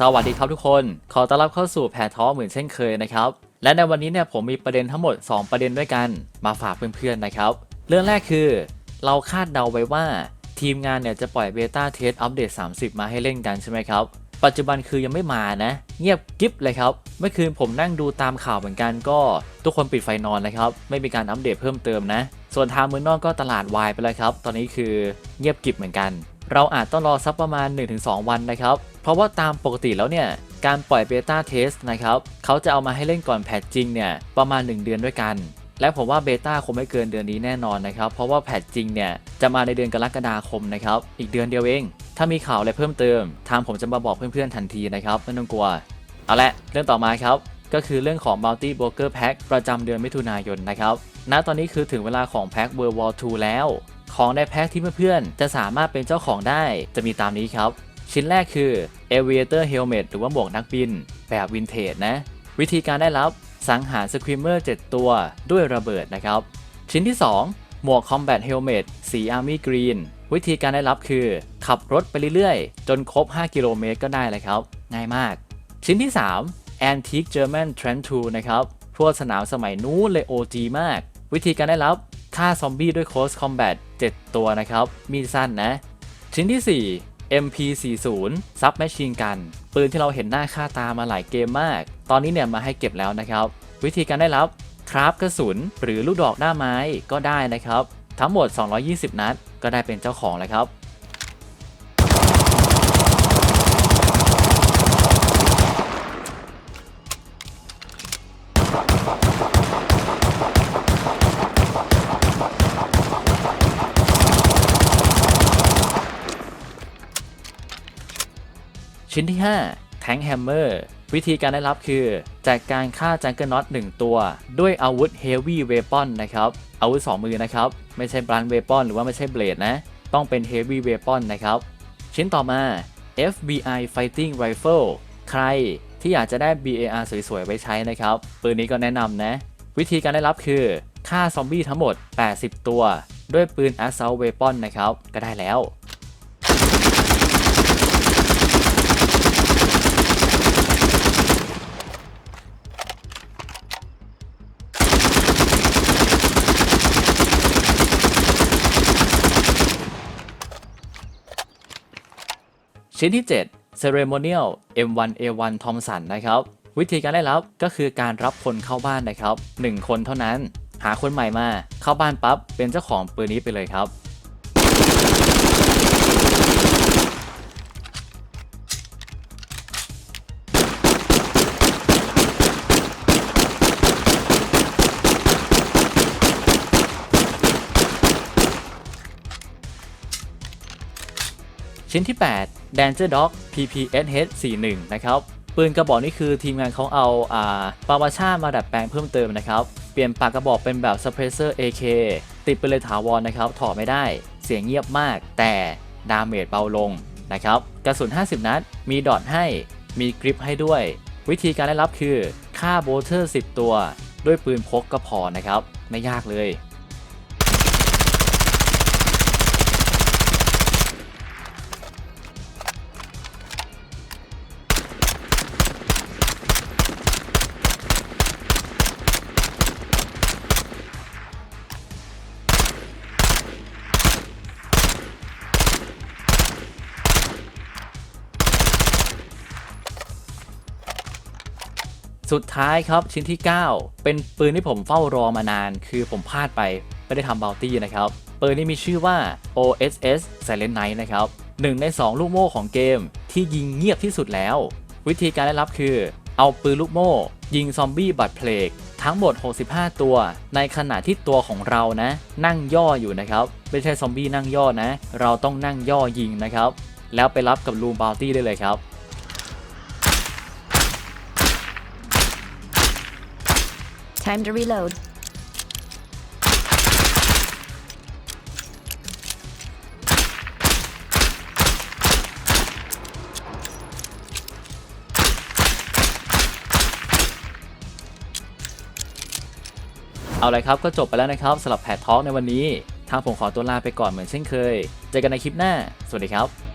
สวัสดีครับทุกคน ขอต้อนรับเข้าสู่แพทท้อเหมือนเช่นเคยนะครับ และในวันนี้เนี่ยผมมีประเด็นทั้งหมด 2 ประเด็นด้วยกัน มาฝากเพื่อนๆนะครับ เรื่องแรกคือ เราคาดเดาไว้ว่า ทีมงานเนี่ยจะปล่อยเบต้าเทสอัปเดต 30 มาให้เล่นกันใช่ไหมครับ ปัจจุบันคือยังไม่มานะ เงียบกิ๊บเลยครับ เมื่อคืนผมนั่งดูตามข่าวเหมือนกันก็ ทุกคนปิดไฟนอนเลยครับ ไม่มีการอัปเดตเพิ่มเติมนะ ส่วนทางเมืองนอกก็ตลาดวายไปเลยครับ ตอนนี้คือเงียบกิบเหมือนกัน เราอาจต้องรอสักประมาณ 1-2 วันนะครับ เพราะว่าตามปกติแล้วเนี่ยการปล่อยเบต้าเทสนะครับเขาจะเอามาให้เล่นก่อนแพทจริงเนี่ยประมาณ 1 เดือนด้วยกัน และผมว่าเบต้าคงไม่เกินเดือนนี้แน่นอนนะครับ เพราะว่าแพทจริงเนี่ยจะมาในเดือนกรกฎาคมนะครับ อีกเดือนเดียวเอง ถ้ามีข่าวอะไรเพิ่มเติม ทางผมจะมาบอกเพื่อนๆทันทีนะครับไม่ต้องกลัว เอาละเรื่องต่อมาครับ ก็คือเรื่องของ Multi Broker Pack ประจำเดือนมิถุนายนนะครับณตอนนี้คือถึงเวลาของแพ็ค World War 2 แล้ว ของในแพ็คที่เพื่อนๆจะสามารถเป็นเจ้าของได้จะมีตามนี้ครับ ชิ้นแรกคือ Aviator Helmet หรือว่าหมวกนักบิน แบบวินเทจนะ วิธีการได้รับสังหารสครีมเมอร์ 7 ตัวด้วยระเบิดนะครับ ชิ้นที่ 2 หมวก Combat Helmet สี Army Green วิธีการได้รับคือ ขับรถไปเรื่อยๆ จนครบ 5 กิโลเมตรก็ได้เลยครับ ง่ายมาก ชิ้นที่ 3 Antique German Trend 2นะครับพวกสนามสมัยนู้นเลย OG มาก วิธีการได้รับฆ่าซอมบี้ด้วย Close Combat 7 ตัวนะครับ มีดสั้นนะ ชิ้นที่ 4 MP40 ซับแมชชีนกัน ปืนที่เราเห็นหน้าค่าตามาหลายเกมมาก ตอนนี้เนี่ยมาให้เก็บแล้วนะครับ วิธีการได้รับคราฟกระสุนหรือลูกดอกหน้าไม้ก็ได้นะครับ ทั้งหมด 220 นัด ก็ได้เป็นเจ้าของแล้วครับ ชิ้นที่5 Tank Hammer วิธีการได้รับคือ จากการฆ่าจังเกิลน็อต1ตัว ด้วยอาวุธ Heavy Weapon นะครับ อาวุธ 2 มือนะครับ ไม่ใช่ Blunt Weapon หรือว่าไม่ใช่เบลดนะ ต้องเป็น Heavy Weapon นะครับ ชิ้นต่อมา FBI Fighting Rifle ใครที่อยากจะได้ BAR สวยๆ ไว้ใช้นะครับ ปืนนี้ก็แนะนำนะ วิธีการได้รับคือฆ่าซอมบี้ทั้งหมด 80 ตัว ด้วยปืน Assault Weapon นะครับ ก็ได้แล้ว ชิ้นที่ 7 Ceremonial M1A1 Thompson นะครับ วิธีการได้รับก็คือการรับคนเข้าบ้านนะครับ 1 คนเท่านั้น หาคนใหม่มา เข้าบ้านปั๊บเป็นเจ้าของปืนนี้ไปเลยครับ ชิ้นที่ 8 Danger Dog PPSH 41นะครับปืนกระบอกนี้คือทีมงานเขาเอาอ่าปาวาชามาดัดแปลงเพิ่มเติมนะครับ เปลี่ยนปากกระบอกเป็นแบบ Suppressor AK ติดไปเลยถาวรนะครับ ถอดไม่ได้ เสียงเงียบมาก แต่ดาเมจเบาลงนะครับ กระสุน 50 นัด มีดอทให้ มีกริปให้ด้วย วิธีการได้รับคือฆ่าโบเทอร์ 10 ตัว ด้วยปืนพกก็พอนะครับ ไม่ยากเลย สุดท้ายครับชิ้นที่ 9 เป็นปืนที่ผมเฝ้ารอมานาน คือผมพลาดไปไม่ได้ทำบ o ลตี้นะครับปืนนี้มีชื่อว่า OSS Silent Night นะครับหนึ่งใน 2 ลูกโม่ของเกมที่ยิงเงียบที่สุดแล้ว วิธีการได้รับคือ เอาปืนลูกโม่ ยิงซอมบี้บัตเพลก ทั้งหมด 65 ตัว ในขณะที่ตัวของเรานะ นั่งย่ออยู่นะครับ ไม่ใช่ซอมบี้นั่งย่อนะ เราต้องนั่งย่อยิงนะครับ แล้วไปรับกับลูมบ o ลตี้ได้เลยครับ Time to reload. เอาลยครับ ก็จบไปแล้วนะครับสำหรับแพททอล์กในวันนี้ ทางผมขอตัวลาไปก่อนเหมือนเช่นเคย เจอกันในคลิปหน้า สวัสดีครับ